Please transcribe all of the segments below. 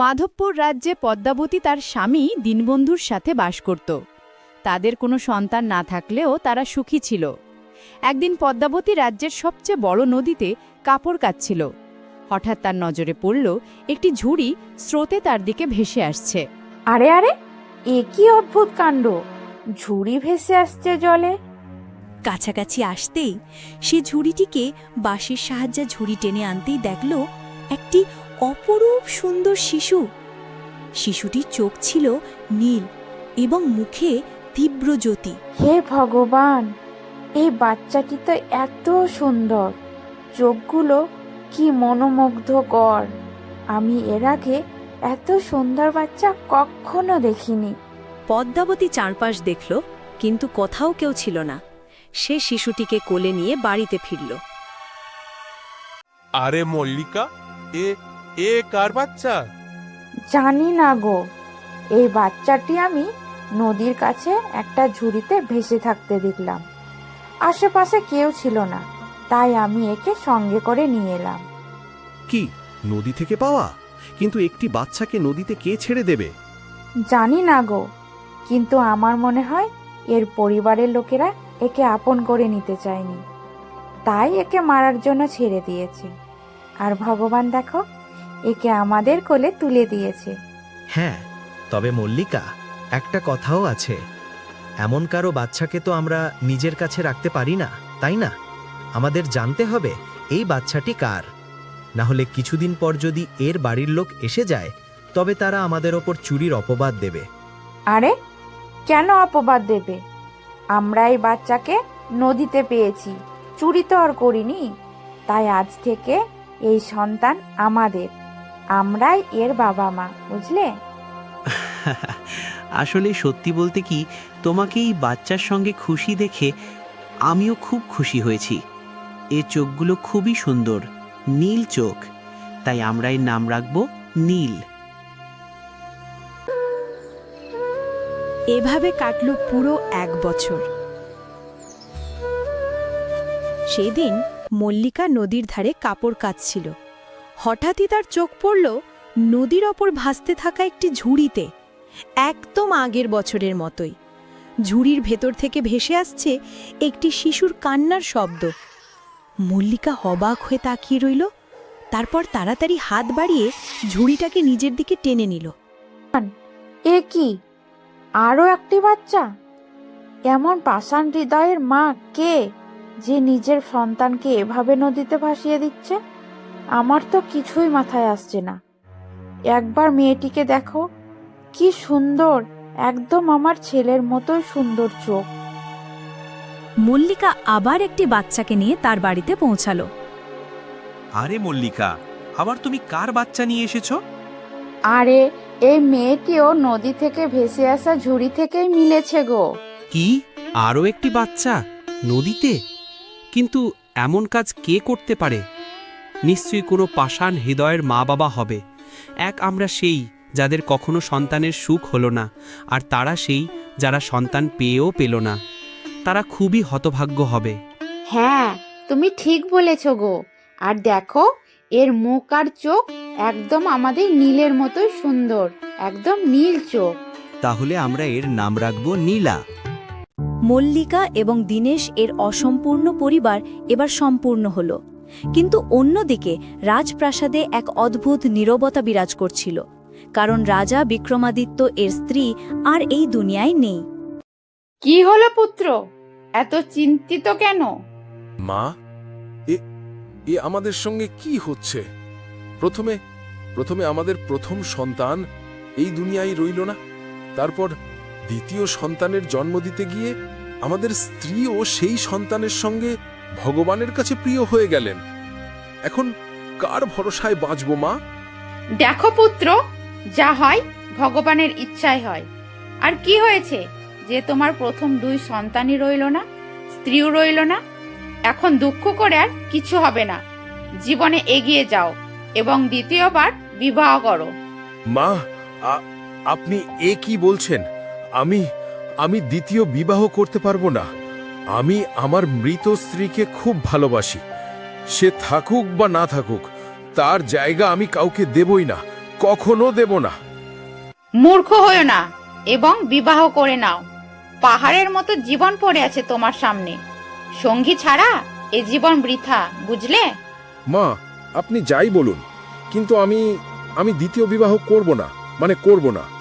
মাধবপুর রাজ্যে পদ্মাবতী তার স্বামী দীনবন্ধুর সাথে বাস করত। তাদের কোনো সন্তান না থাকলেও তারা সুখী ছিল। একদিন পদ্মাবতী রাজ্যের সবচেয়ে বড় নদীতে কাপড় কাচ্ছিল। হঠাৎ তার নজরে পড়ল একটি ঝুড়ি স্রোতে তার দিকে ভেসে আসছে। আরে আরে এ কি অদ্ভুত কাণ্ড? ঝুড়ি ভেসে আসছে জলে। কাছাকাছি আসতেই সে ঝুড়িটিকে বাঁশের সাহায্যে ঝুড়ি টেনে আনতেই দেখল একটি অপরূপ সুন্দর শিশু। শিশুটির চোখ ছিল নীল এবং মুখে তীব্র জ্যোতি। হে ভগবান এই বাচ্চাটি তো এত সুন্দর। চোখগুলো কি মনোমুগ্ধকর। আমি এর আগে এত সুন্দর বাচ্চা কখনো দেখিনি। পদ্মাবতী চারপাশ দেখল কিন্তু কোথাও কেউ ছিল না। সে শিশুটিকে কোলে নিয়ে বাড়িতে ফিরল। আরে মল্লিকা এ এ কার বাচ্চা? জানি না গো। এই বাচ্চাটি আমি নদীর কাছে একটা ঝুড়িতে ভেসে থাকতে দেখলাম। আশেপাশে কেউ ছিল না তাই আমি একে সঙ্গে করে নিয়ে এলাম। কি নদী থেকে পাওয়া? কিন্তু একটি বাচ্চাকে নদীতে কে ছেড়ে দেবে? জানি না গো কিন্তু আমার মনে হয় এর পরিবারের লোকেরা একে আপন করে নিতে চায়নি। তাই একে মারার জন্য ছেড়ে দিয়েছে। আর ভগবান দেখো একে আমাদের কোলে তুলে দিয়েছে। হ্যাঁ তবে মল্লিকা একটা কথাও আছে। এমন কারও বাচ্চাকে তো আমরা নিজের কাছে রাখতে পারি না তাই না? আমাদের জানতে হবে এই বাচ্চাটি কার? না হলে কিছুদিন পর যদি এর বাড়ির লোক এসে যায় তবে তারা আমাদের ওপর চুরির অপবাদ দেবে। আরে কেন অপবাদ দেবে? আমরা এই বাচ্চাকে নদীতে পেয়েছি চুরি তো আর করিনি। তাই আজ থেকে এই সন্তান আমাদের। আমরাই এর বাবা মা বুঝলে? আসলে সত্যি বলতে কি তোমাকে এই বাচ্চার সঙ্গে খুশি দেখে আমিও খুব খুশি হয়েছি। এ চোখগুলো খুবই সুন্দর নীল চোখ। তাই আমরা এর নাম রাখব নীল। এভাবে কাটল পুরো এক বছর। সেদিন মল্লিকা নদীর ধারে কাপড় কাচ্ছিল। হঠাৎই তার চোখ পড়ল নদীর ওপর ভাসতে থাকা একটি ঝুড়িতে, একদম আগের বছরের মতোই। ঝুড়ির ভেতর থেকে ভেসে আসছে একটি শিশুর কান্নার শব্দ। মল্লিকা হবাক হয়ে তাকিয়ে রইল, তারপর তাড়াতাড়ি হাত বাড়িয়ে ঝুড়িটাকে নিজের দিকে টেনে নিল। এ কি? আরও একটি বাচ্চা? কেমন পাষাণ হৃদয়ের মা কে যে নিজের সন্তানকে এভাবে নদীতে ভাসিয়ে দিচ্ছে? আমার তো কিছুই মাথায় আসছে না। একবার মেয়েটিকে দেখো কি সুন্দর একদম আমার ছেলের মতোই সুন্দর চোখ। মল্লিকা আবার একটি বাচ্চাকে নিয়ে তার বাড়িতে পৌঁছালো। আরে মল্লিকা আবার তুমি কার বাচ্চা নিয়ে এসেছ? আরে এই মেয়েটিও নদী থেকে ভেসে আসা ঝুড়ি থেকেই মিলেছে গো। কি? আরও একটি বাচ্চা নদীতে? কিন্তু এমন কাজ কে করতে পারে? নিশ্চয়ই কোনো পাষাণ হৃদয়ের মা বাবা হবে। এক আমরা সেই যাদের কখনো সন্তানের সুখ হলো না আর তারা সেই যারা সন্তান পেয়েও পেল না। তারা খুবই হতভাগ্য হবে। হ্যাঁ তুমি ঠিক বলেছ গো। আর দেখো এর মুখ আর চোখ একদম আমাদের নীলের মতোই সুন্দর একদম নীল চোখ। তাহলে আমরা এর নাম রাখব নীলা। মল্লিকা এবং দীনেশ এর অসম্পূর্ণ পরিবার এবার সম্পূর্ণ হল। কিন্তু অন্যদিকে রাজপ্রাসাদে এক অদ্ভুত নীরবতা বিরাজ করছিল কারণ রাজা বিক্রমাদিত্য এর স্ত্রী আর এই দুনিয়ায় নেই। কি হলো পুত্র? এত চিন্তিত কেন? মা এ এ আমাদের সঙ্গে কি হচ্ছে? প্রথমে প্রথমে আমাদের প্রথম সন্তান এই দুনিয়ায় রইল না। তারপর দ্বিতীয় সন্তানের জন্ম দিতে গিয়ে আমাদের স্ত্রীও সেই সন্তানের সঙ্গে ভগবানের কাছে প্রিয় হয়ে গেলেন। এখন কার ভরসায় বাঁচব মা? দেখো পুত্র যা হয় ভগবানের ইচ্ছায় হয়। আর কি হয়েছে যে তোমার প্রথম দুই সন্তানই রইল না স্ত্রীও রইল না। এখন দুঃখ করে আর কিছু হবে না। জীবনে এগিয়ে যাও এবং দ্বিতীয়বার বিবাহ করো। মা আপনি এ কি বলছেন? আমি আমি দ্বিতীয় বিবাহ করতে পারব না। আমি আমার মৃত স্ত্রীকে খুব ভালোবাসি। সে থাকুক বা না থাকুক তার জায়গা আমি কাউকে দেবই না কখনো দেব না। মূর্খ হয়েও না এবং বিবাহ করে নাও। পাহাড়ের মতো জীবন পড়ে আছে তোমার সামনে। সঙ্গী ছাড়া এ জীবন বৃথা বুঝলে? মা আপনি যাই বলুন কিন্তু আমি আমি দ্বিতীয় বিবাহ করব না মানে করব না।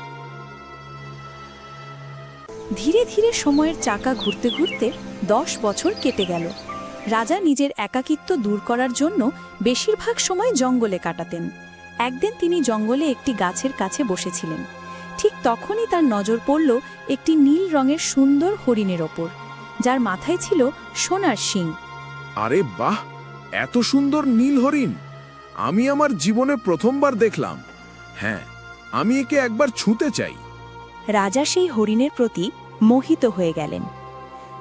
ধীরে ধীরে সময়ের চাকা ঘুরতে ঘুরতে দশ বছর কেটে গেল। রাজা নিজের একাকিত্ব দূর করার জন্য বেশিরভাগ সময় জঙ্গলে কাটাতেন। একদিন তিনি জঙ্গলে একটি গাছের কাছে বসেছিলেন। ঠিক তখনই তার নজর পড়ল একটি নীল রঙের সুন্দর হরিণের ওপর, যার মাথায় ছিল সোনার শিং। আরে বাহ! এত সুন্দর নীল হরিণ! আমি আমার জীবনে প্রথমবার দেখলাম। হ্যাঁ আমি একে একবার ছুঁতে চাই। রাজা সেই হরিণের প্রতি মোহিত হয়ে গেলেন।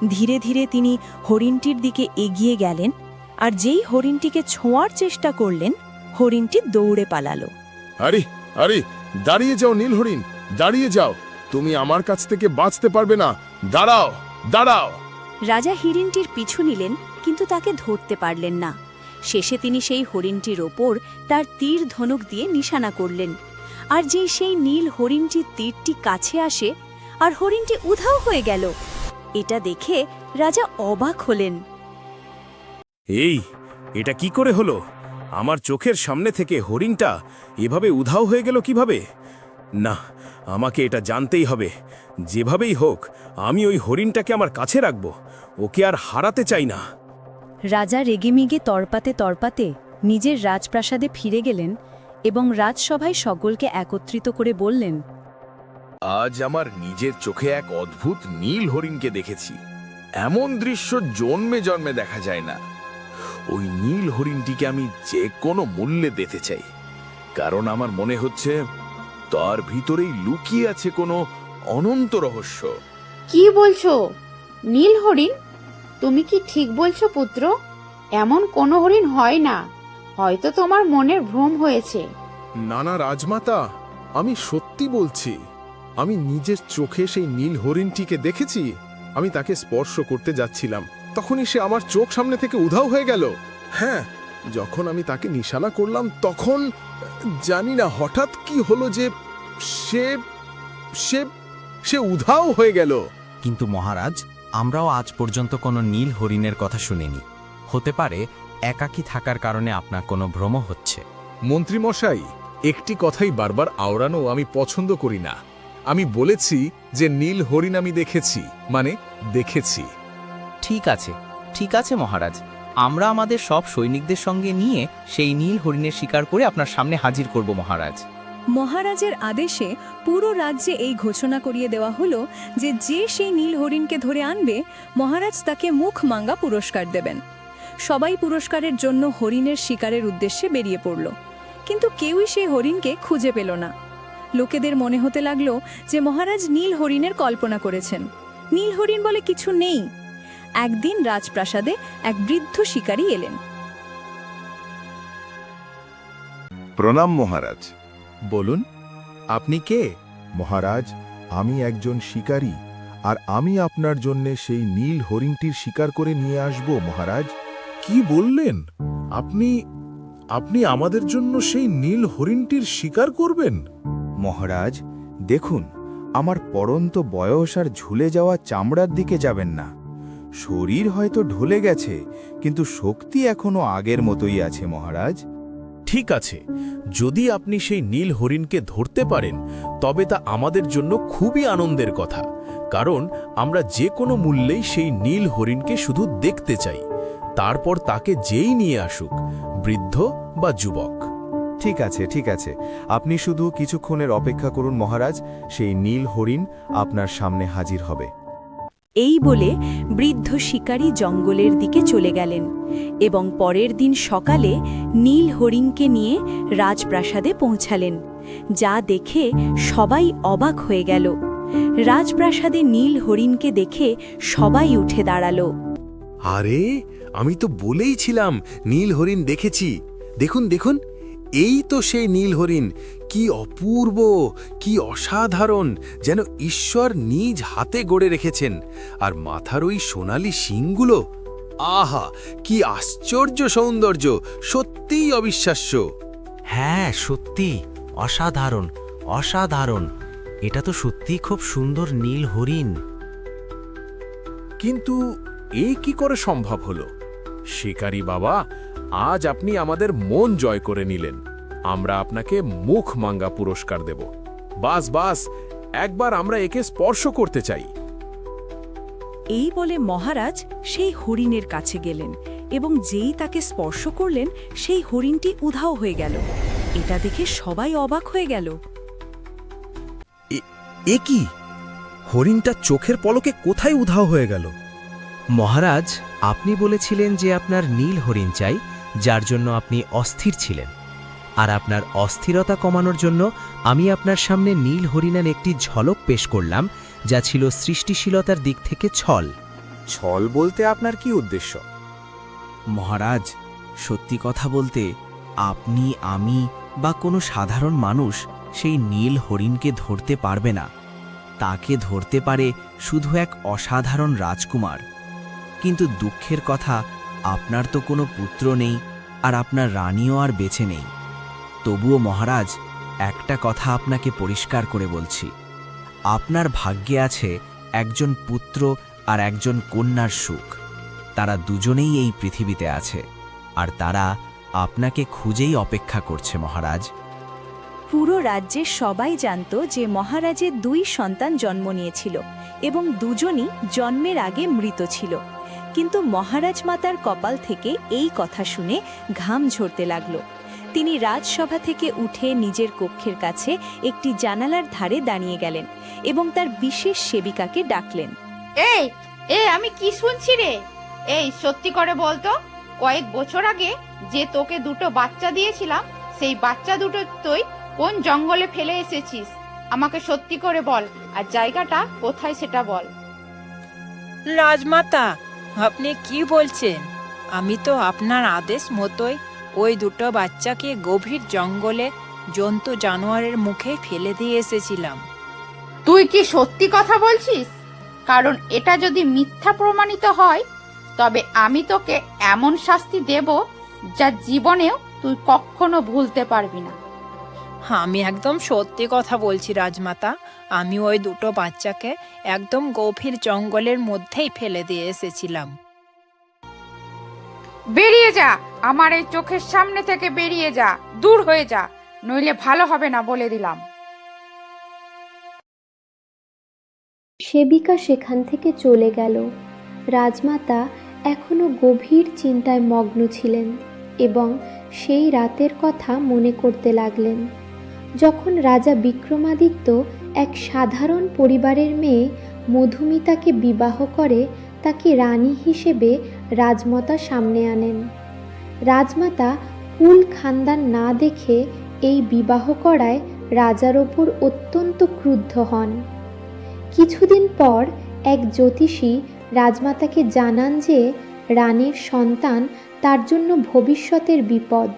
ধীরে ধীরে তিনি হরিণটির দিকে এগিয়ে গেলেন আর যেই হরিণটিকে ছোঁয়ার চেষ্টা করলেন হরিণটি দৌড়ে পালালো। আরে আরে দাঁড়িয়ে যাও নীল হরিণ দাঁড়িয়ে যাও। তুমি আমার কাছ থেকে বাঁচতে পারবে না। দাঁড়াও দাঁড়াও। রাজা হরিণটির পিছু নিলেন কিন্তু তাকে ধরতে পারলেন না। শেষে তিনি সেই হরিণটির ওপর তার তীর ধনুক দিয়ে নিশানা করলেন। আর যেই সেই নীল হরিণটির তীরটি কাছে আসে আর হরিণটি উধাও হয়ে গেল। এটা দেখে রাজা অবাক হলেন। এই এটা কি করে হলো? আমার চোখের সামনে থেকে হরিণটা এভাবে উধাও হয়ে গেল কীভাবে? না আমাকে এটা জানতেই হবে। যেভাবেই হোক আমি ওই হরিণটাকে আমার কাছে রাখব। ওকে আর হারাতে চাই না। রাজা রেগেমিগে তরপাতে তরপাতে নিজের রাজপ্রাসাদে ফিরে গেলেন এবং রাজসভায় সকলকে একত্রিত করে বললেন আজ আমার নিজের চোখে এক অদ্ভুত নীল হরিণকে দেখেছি। এমন দৃশ্য জন্মে জন্মে দেখা যায় না। ওই নীল হরিণটিকে আমি যে কোনো মূল্যে দিতে চাই। কারণ আমার মনে হচ্ছে তার ভিতরেই লুকিয়ে আছে কোনো অনন্ত রহস্য। কি বলছো? নীল হরিণ? তুমি কি ঠিক বলছো পুত্র? এমন কোনো হরিণ হয় না। হয়তো তোমার মনের ভ্রম হয়েছে। নানা রাজমাতা আমি সত্যি বলছি আমি নিজের চোখে সেই নীল হরিণটিকে দেখেছি আমি তাকে স্পর্শ করতে যাচ্ছিলাম। তখনই সে আমার চোখ সামনে থেকে উধাও হয়ে গেল। হ্যাঁ যখন আমি তাকে নিশানা করলাম তখন জানি না হঠাৎ কি হলো যে সে সে সে উধাও হয়ে গেল। কিন্তু মহারাজ আমরাও আজ পর্যন্ত কোনো নীল হরিণের কথা শুনিনি। হতে পারে একাকী থাকার কারণে আপনার কোনো ভ্রম হচ্ছে। মন্ত্রীমশাই একটি কথাই বারবার আওড়ানো আমি পছন্দ করি না। আমি বলেছি যে নীল হরিণ আমি দেখেছি মানে দেখেছি। ঠিক আছে ঠিক আছে মহারাজ। আমরা আমাদের সব সৈনিকদের সঙ্গে নিয়ে সেই নীল হরিণের শিকার করে আপনার সামনে হাজির করব মহারাজ। মহারাজের আদেশে পুরো রাজ্যে এই ঘোষণা করিয়ে দেওয়া হলো যে যে সেই নীল হরিণকে ধরে আনবে মহারাজ তাকে মুখ মাঙ্গা পুরস্কার দেবেন। সবাই পুরস্কারের জন্য হরিণের শিকারের উদ্দেশ্যে বেরিয়ে পড়ল। কিন্তু কেউই সেই হরিণকে খুঁজে পেল না। লোকেদের মনে হতে লাগল যে মহারাজ নীল হরিণের কল্পনা করেছেন। নীল হরিণ বলে কিছু নেই। একদিন রাজপ্রাসাদে এক বৃদ্ধ শিকারী এলেন। প্রণাম মহারাজ। বলুন আপনি কে? মহারাজ আমি একজন শিকারী আর আমি আপনার জন্য সেই নীল হরিণটির শিকার করে নিয়ে আসব মহারাজ। কি বললেন? আপনি আপনি আমাদের জন্য সেই নীল হরিণটির শিকার করবেন? মহারাজ দেখুন আমার পরন্ত বয়স আর ঝুলে যাওয়া চামড়ার দিকে যাবেন না। শরীর হয়তো ঢলে গেছে কিন্তু শক্তি এখনও আগের মতোই আছে মহারাজ। ঠিক আছে যদি আপনি সেই নীল হরিণকে ধরতে পারেন তবে তা আমাদের জন্য খুবই আনন্দের কথা কারণ আমরা যে কোনো মূল্যেই সেই নীল হরিণকে শুধু দেখতে চাই। তারপর তাকে যেই নিয়ে আসুক বৃদ্ধ বা যুবক। ঠিক আছে ঠিক আছে। আপনি শুধু কিছুক্ষণের অপেক্ষা করুন মহারাজ সেই নীল হরিণ আপনার সামনে হাজির হবে। এই বলে বৃদ্ধ শিকারী জঙ্গলের দিকে চলে গেলেন এবং পরের দিন সকালে নীল হরিণকে নিয়ে রাজপ্রাসাদে পৌঁছালেন যা দেখে সবাই অবাক হয়ে গেল। রাজপ্রাসাদে নীল হরিণকে দেখে সবাই উঠে দাঁড়াল। আরে আমি তো বলেই ছিলাম নীল হরিণ দেখেছি। দেখুন দেখুন এই তো সেই নীল হরিণ। কি অপূর্ব কি অসাধারণ যেন ঈশ্বর নিজ হাতে গড়ে রেখেছেন। আর মাথার ওই সোনালি শিংগুলো আহা কি আশ্চর্য সৌন্দর্য সত্যিই অবিশ্বাস্য। হ্যাঁ সত্যি অসাধারণ অসাধারণ। এটা তো সত্যিই খুব সুন্দর নীল হরিণ। কিন্তু এই কি করে সম্ভব হলো? শিকারী বাবা আজ আপনি আমাদের মন জয় করে নিলেন। আমরা আপনাকে মুখ মাঙ্গা পুরস্কার দেব। বাস বাস একবার আমরা একে স্পর্শ করতে চাই। এই বলে মহারাজ সেই হরিণের কাছে গেলেন এবং যেই তাকে স্পর্শ করলেন সেই হরিণটি উধাও হয়ে গেল। এটা দেখে সবাই অবাক হয়ে গেল। এ কি? হরিণটা চোখের পলকে কোথায় উধাও হয়ে গেল? মহারাজ আপনি বলেছিলেন যে আপনার নীল হরিণ চাই যার জন্য আপনি অস্থির ছিলেন। আর আপনার অস্থিরতা কমানোর জন্য আমি আপনার সামনে নীল হরিণের একটি ঝলক পেশ করলাম যা ছিল সৃষ্টিশীলতার দিক থেকে ছল। ছল বলতে আপনার কি উদ্দেশ্য? মহারাজ সত্যি কথা বলতে আপনি আমি বা কোনো সাধারণ মানুষ সেই নীল হরিণকে ধরতে পারবে না। তাকে ধরতে পারে শুধু এক অসাধারণ রাজকুমার। কিন্তু দুঃখের কথা, আপনার তো কোনো পুত্র নেই আর আপনার রানীও আর বেছে নেই। তবুও মহারাজ, একটা কথা আপনাকে পরিষ্কার করে বলছি। আপনার ভাগ্যে আছে একজন পুত্র আর একজন কন্যার সুখ। তারা দুজনেই এই পৃথিবীতে আছে, আর তারা আপনাকে খুঁজেই অপেক্ষা করছে মহারাজ। পুরো রাজ্যের সবাই জানত যে মহারাজের দুই সন্তান জন্ম নিয়েছিল এবং দুজনই জন্মের আগে মৃত ছিল। কিন্তু মহারাজ মাতার কপাল থেকে এই কথা শুনে ঘাম ঝরতে লাগল। তিনি রাজসভা থেকে উঠে নিজের কক্ষের কাছে একটি জানালার ধারে দাঁড়িয়ে গেলেন এবং তার বিশেষ সেবিকাকে ডাকলেন। এই এই আমি কি শুনছি রে? এই সত্যি করে বলতো কয়েক বছর আগে যে তোকে দুটো বাচ্চা দিয়েছিলাম সেই বাচ্চা দুটো তুই কোন জঙ্গলে ফেলে এসেছিস? আমাকে সত্যি করে বল আর জায়গাটা কোথায় সেটা বল। রাজমাতা আপনি কি বলছেন? আমি তো আপনার আদেশ মতোই ওই দুটো বাচ্চাকে গভীর জঙ্গলে জন্তু জানোয়ারের মুখে ফেলে দিয়ে এসেছিলাম। তুই কি সত্যি কথা বলছিস? কারণ এটা যদি মিথ্যা প্রমাণিত হয়, তবে আমি তোকে এমন শাস্তি দেব যা জীবনেও তুই কখনো ভুলতে পারবি না। আমি একদম সত্যি কথা বলছি রাজমাতা। আমি ওই দুটো বাচ্চাকে একদম গভীর জঙ্গলের মধ্যেই ফেলে দিয়ে এসেছিলাম। বেরিয়ে যা আমার এই চোখের সামনে থেকে বেরিয়ে যা দূর হয়ে যা নইলে ভালো হবে না বলে দিলাম। সেবিকা সেখান থেকে চলে গেল। রাজমাতা এখনও গভীর চিন্তায় মগ্ন ছিলেন এবং সেই রাতের কথা মনে করতে লাগলেন। যখন রাজা বিক্রমাদিত্য এক সাধারণ পরিবারের মেয়ে মধুমিতাকে বিবাহ করে, তাকে রানী হিসেবে রাজমাতা সামনে আনেন। রাজমাতা কুল খানদান না দেখে এই বিবাহ করায় রাজার ওপর অত্যন্ত ক্রুদ্ধ হন। কিছুদিন পর এক জ্যোতিষী রাজমাতাকে জানান যে, রানীর সন্তান তার জন্য ভবিষ্যতের বিপদ।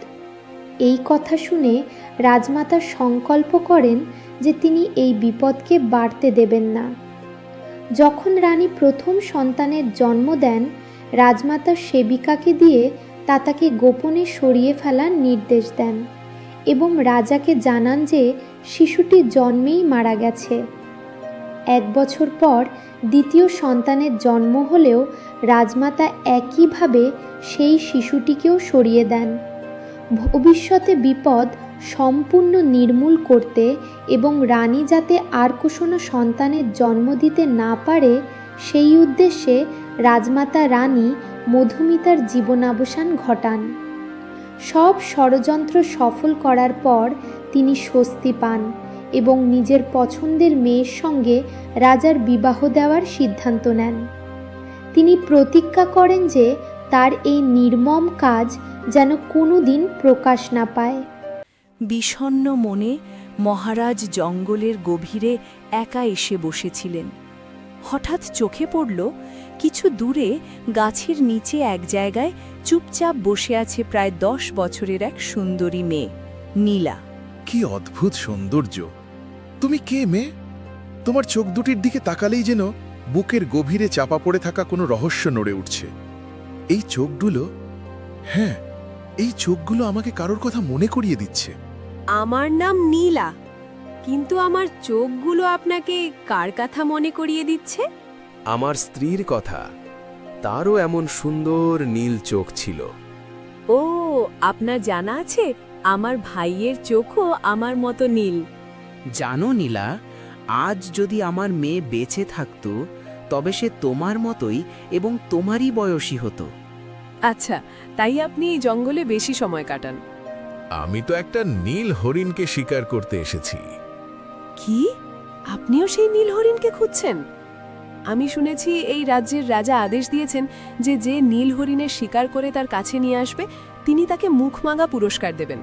এই কথা শুনে রাজমাতা সংকল্প করেন যে তিনি এই বিপদকে বাড়তে দেবেন না। যখন রানী প্রথম সন্তানের জন্ম দেন, রাজমাতা সেবিকাকে দিয়ে তা তাকে গোপনে সরিয়ে ফেলার নির্দেশ দেন এবং রাজাকে জানান যে শিশুটি জন্মেই মারা গেছে। এক বছর পর দ্বিতীয় সন্তানের জন্ম হলেও রাজমাতা একইভাবে সেই শিশুটিকেও সরিয়ে দেন। ভবিষ্যতে বিপদ সম্পূর্ণ নির্মূল করতে এবং রানী যাতে আর কোনো সন্তানের জন্ম দিতে না পারে, সেই উদ্দেশ্যে রাজমাতা রানী মধুমিতার জীবনাবসান ঘটান। সব ষড়যন্ত্র সফল করার পর তিনি স্বস্তি পান এবং নিজের পছন্দের মেয়ের সঙ্গে রাজার বিবাহ দেওয়ার সিদ্ধান্ত নেন। তিনি প্রতিজ্ঞা করেন যে তার এই নির্মম কাজ যেন কোনো দিন প্রকাশ না পায়। বিষণ্ণ মনে মহারাজ জঙ্গলের গভীরে একা এসে বসেছিলেন। হঠাৎ চোখে পড়ল, কিছু দূরে গাছের নিচে এক জায়গায় চুপচাপ বসে আছে প্রায় দশ বছরের এক সুন্দরী মেয়ে, নীলা। কি অদ্ভুত সৌন্দর্য! তুমি কে মেয়ে? তোমার চোখ দুটির দিকে তাকালেই যেন বুকের গভীরে চাপা পড়ে থাকা কোনো রহস্য নড়ে উঠছে। এই চোখগুলো হ্যাঁ এই চোখগুলো আমাকে কারোর কথা মনে করিয়ে দিচ্ছে। আমার নাম নীলা। কিন্তু আমার চোখগুলো আপনাকে কার কথা মনে করিয়ে দিচ্ছে? আমার স্ত্রীর কথা। তারও এমন সুন্দর নীল চোখ ছিল। ও আপনার জানা আছে? আমার ভাইয়ের চোখও আমার মতো নীল। জানো নীলা আজ যদি আমার মেয়ে বেঁচে থাকতো তবে সে তোমার মতোই এবং তোমারই বয়সী হতো। আচ্ছা তাই আপনি এই জঙ্গলে বেশি সময় কাটান। আমি তো একটা নীল হরিণকে শিকার করতে এসেছি। কি? আপনিও সেই নীল হরিণকে খুঁজছেন? আমি শুনেছি এই রাজ্যের রাজা আদেশ দিয়েছেন যে যে নীল হরিণের শিকার করে তার কাছে নিয়ে আসবে তিনি তাকে মুখমাগা পুরস্কার দেবেন।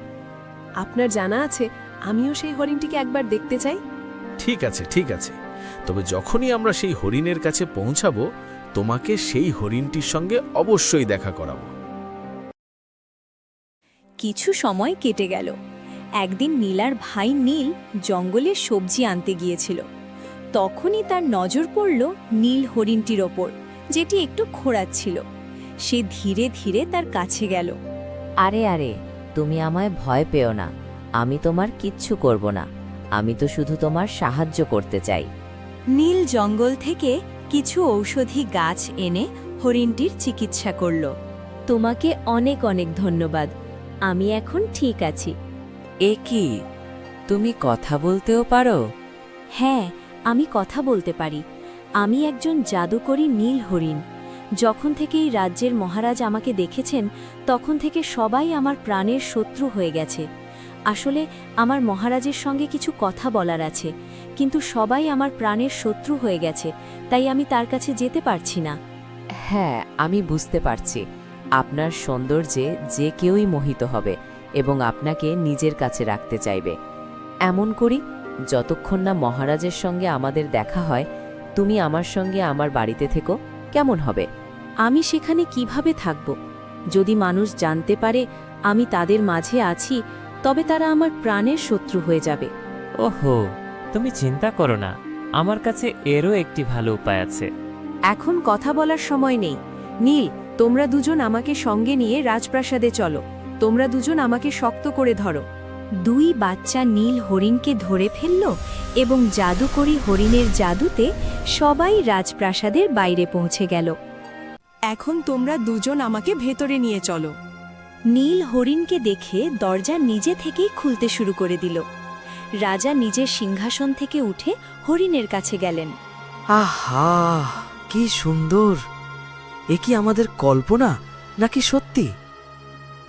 আপনার জানা আছে আমিও সেই হরিণটিকে একবার দেখতে চাই? ঠিক আছে ঠিক আছে। তবে যখনই আমরা সেই হরিণের কাছে পৌঁছাবো তোমাকে সেই হরিণটির সঙ্গে অবশ্যই দেখা করাবো। কিছু সময় কেটে গেল। একদিন নীলার ভাই নীল জঙ্গলে সবজি আনতে গিয়েছিল। তখনই তার নজর পড়ল নীল হরিণটির ওপর যেটি একটু খোঁড়াচ্ছিল। সে ধীরে ধীরে তার কাছে গেল। আরে আরে তুমি আমায় ভয় পেও না। আমি তোমার কিচ্ছু করব না। আমি তো শুধু তোমার সাহায্য করতে চাই। নীল জঙ্গল থেকে কিছু ঔষধি গাছ এনে হরিণটির চিকিৎসা করল। তোমাকে অনেক অনেক ধন্যবাদ। আমি এখন ঠিক আছি। এ কি? তুমি কথা বলতেও পারো? হ্যাঁ আমি কথা বলতে পারি। আমি একজন জাদুকরী নীল হরিণ। যখন থেকে এই রাজ্যের মহারাজ আমাকে দেখেছেন তখন থেকে সবাই আমার প্রাণের শত্রু হয়ে গেছে। আসলে আমার মহারাজের সঙ্গে কিছু কথা বলার আছে কিন্তু সবাই আমার প্রাণের শত্রু হয়ে গেছে তাই আমি তার কাছে যেতে পারছি না। হ্যাঁ আমি বুঝতে পারছি। আপনার সৌন্দর্যে যে কেউই মোহিত হবে এবং আপনাকে নিজের কাছে রাখতে চাইবে। এমন করি যতক্ষণ না মহারাজের সঙ্গে আমাদের দেখা হয় তুমি আমার সঙ্গে আমার বাড়িতে থেকো কেমন হবে? আমি সেখানে কীভাবে থাকব? যদি মানুষ জানতে পারে আমি তাদের মাঝে আছি তবে তারা আমার প্রাণের শত্রু হয়ে যাবে। ওহো তুমি চিন্তা করো না আমার কাছে এরও একটি ভালো উপায় আছে। এখন কথা বলার সময় নেই। নীল তোমরা দুজন আমাকে সঙ্গে নিয়ে রাজপ্রাসাদে চলো। তোমরা দুজন আমাকে শক্ত করে ধরো। দুই বাচ্চা নীল হরিণকে ধরে ফেলল এবং জাদুকরী হরিণের জাদুতে সবাই রাজপ্রাসাদের বাইরে পৌঁছে গেল। এখন তোমরা দুজন আমাকে ভেতরে নিয়ে চলো। নীল হরিণকে দেখে দরজা নিজে থেকেই খুলতে শুরু করে দিল। রাজা নিজের সিংহাসন থেকে উঠে হরিণের কাছে গেলেন। আহা, কি সুন্দর! এ কি আমাদের কল্পনা, নাকি সত্যি?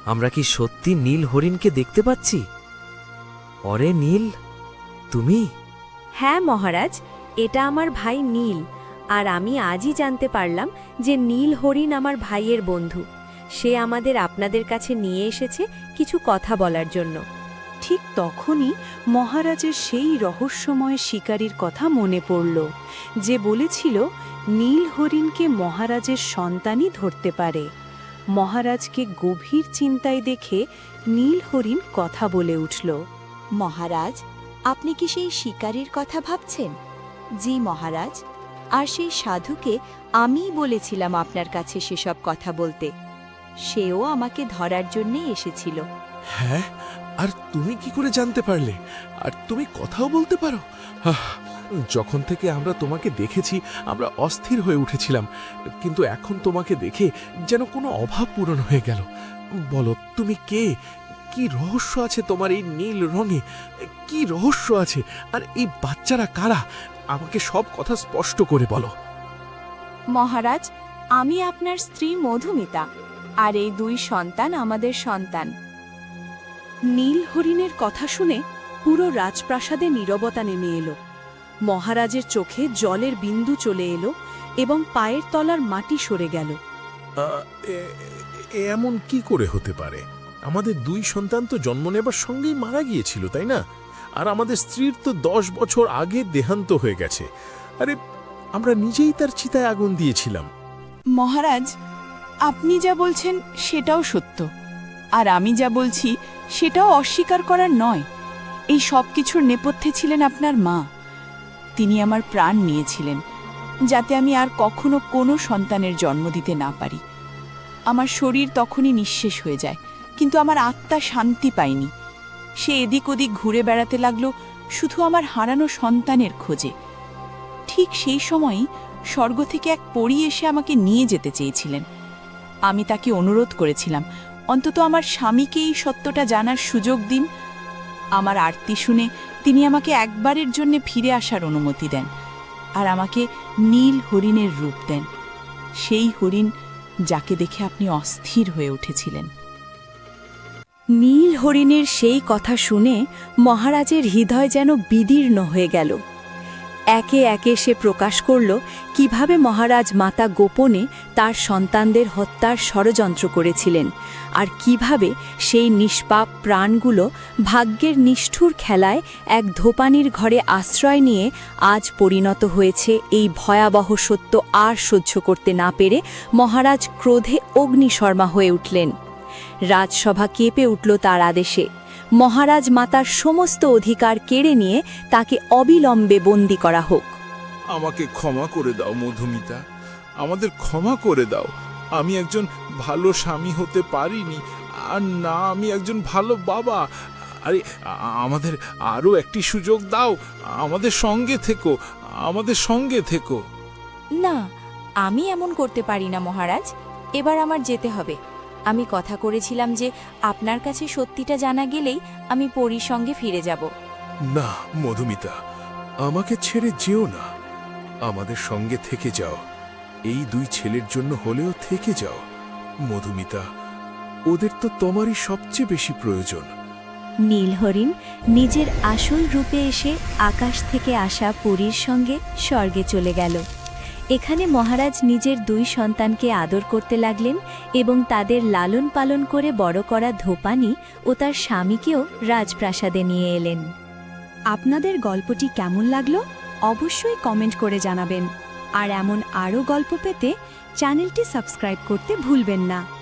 আমরা কি সত্যি নীল হরিণকে দেখতে পাচ্ছি? অরে নীল, তুমি? হ্যাঁ মহারাজ, এটা আমার ভাই নীল, আর আমি আজই জানতে পারলাম যে নীল হরিণ আমার ভাইয়ের বন্ধু। সে আমাদের আপনাদের কাছে নিয়ে এসেছে কিছু কথা বলার জন্য। ঠিক তখনই মহারাজের সেই রহস্যময় শিকারীর কথা মনে পড়ল যে বলেছিল নীল হরিণকে মহারাজের সন্তানই ধরতে পারে। মহারাজকে গভীর চিন্তায় দেখে নীল হরিণ কথা বলে উঠল মহারাজ আপনি কি সেই শিকারীর কথা ভাবছেন? জি মহারাজ আর সেই সাধুকে আমিই বলেছিলাম আপনার কাছে সেসব কথা বলতে। সেও আমাকে ধরার জন্যই এসেছিল। হ্যাঁ? আর তুমি কি করে জানতে পারলে? আর তুমি কথাও বলতে পারো? যখন থেকে আমরা তোমাকে দেখেছি, আমরা অস্থির হয়ে উঠেছিলাম। কিন্তু এখন তোমাকে দেখে যেন কোনো অভাব পূরণ হয়ে গেল। বলো, তুমি কে? কি রহস্য আছে তোমার এই নীল রঙে? কি রহস্য আছে? আর এই বাচ্চারা কারা? আমাকে সব কথা স্পষ্ট করে বলো। মহারাজ, আমি আপনার স্ত্রী মধুমিতা, আর এই দুই সন্তান আমাদের সন্তান। নীল হরিণের কথা শুনে পুরো রাজপ্রাসাদে নীরবতা নেমে এলো। মহারাজের চোখে জলের বিন্দু চলে এলো এবং পায়ের তলার মাটি সরে গেল। এমন কি করে হতে পারে? আমাদের দুই সন্তান তো জন্ম নেবার সঙ্গেই মারা গিয়েছিল তাই না? আর আমাদের স্ত্রীর তো দশ বছর আগে দেহান্ত হয়ে গেছে। আরে আমরা নিজেই তার চিতায় আগুন দিয়েছিলাম। মহারাজ আপনি যা বলছেন সেটাও সত্য। আর আমি যা বলছি, সেটাও অস্বীকার করার নয়। এই সব কিছুর নেপথ্যে ছিলেন আপনার মা। তিনি আমার প্রাণ নিয়েছিলেন, যাতে আমি আর কখনো কোনো সন্তানের জন্ম দিতে না পারি। আমার শরীর তখনই নিঃশেষ হয়ে যায়, কিন্তু আমার আত্মা শান্তি পায়নি। সে এদিক ওদিক ঘুরে বেড়াতে লাগল, শুধু আমার হারানো সন্তানের খোঁজে। ঠিক সেই সময়ই স্বর্গ থেকে এক পরী এসে আমাকে নিয়ে যেতে চেয়েছিলেন। আমি তাকে অনুরোধ করেছিলাম অন্তত আমার স্বামীকে এই সত্যটা জানার সুযোগ দিন। আমার আরতি শুনে তিনি আমাকে একবারের জন্য ফিরে আসার অনুমতি দেন আর আমাকে নীল হরিণের রূপ দেন। সেই হরিণ যাকে দেখে আপনি অস্থির হয়ে উঠেছিলেন। নীল হরিণের সেই কথা শুনে মহারাজের হৃদয় যেন বিদীর্ণ হয়ে গেল। একে একে সে প্রকাশ করল কীভাবে মহারাজ মাতা গোপনে তার সন্তানদের হত্যার ষড়যন্ত্র করেছিলেন আর কীভাবে সেই নিষ্পাপ প্রাণগুলো ভাগ্যের নিষ্ঠুর খেলায় এক ধোপানির ঘরে আশ্রয় নিয়ে আজ পরিণত হয়েছে এই ভয়াবহ সত্য আর সহ্য করতে না পেরে মহারাজ ক্রোধে অগ্নিশর্মা হয়ে উঠলেন। রাজসভা কেঁপে উঠল তার আদেশে। মহারাজ মাতার সমস্ত অধিকার কেড়ে নিয়ে তাকে অবিলম্বে বন্দী করা হোক। আমাকে ক্ষমা করে দাও মধুমিতা। আমাদের ক্ষমা করে দাও। আমি একজন ভালো স্বামী হতে পারিনি। আর না আমি একজন ভালো বাবা। আরে আমাদের আরও একটি সুযোগ দাও। আমাদের সঙ্গে থেকো। আমাদের সঙ্গে থেকো। না আমি এমন করতে পারি না মহারাজ। এবার আমার যেতে হবে। আমি কথা করেছিলাম যে আপনার কাছে সত্যিটা জানা গেলেই আমি পরীর সঙ্গে ফিরে যাব। না মধুমিতা আমাকে ছেড়ে যেও না। আমাদের সঙ্গে থেকে যাও। এই দুই ছেলের জন্য হলেও থেকে যাও। মধুমিতা ওদের তো তোমারই সবচেয়ে বেশি প্রয়োজন। নীলহরিণ নিজের আসল রূপে এসে আকাশ থেকে আসা পুরীর সঙ্গে স্বর্গে চলে গেল। এখানে মহারাজ নিজের দুই সন্তানকে আদর করতে লাগলেন এবং তাদের লালন পালন করে বড় করা ধোপানি ও তার স্বামীকেও রাজপ্রাসাদে নিয়ে এলেন। আপনাদের গল্পটি কেমন লাগল অবশ্যই কমেন্ট করে জানাবেন। আর এমন আরও গল্প পেতে চ্যানেলটি সাবস্ক্রাইব করতে ভুলবেন না।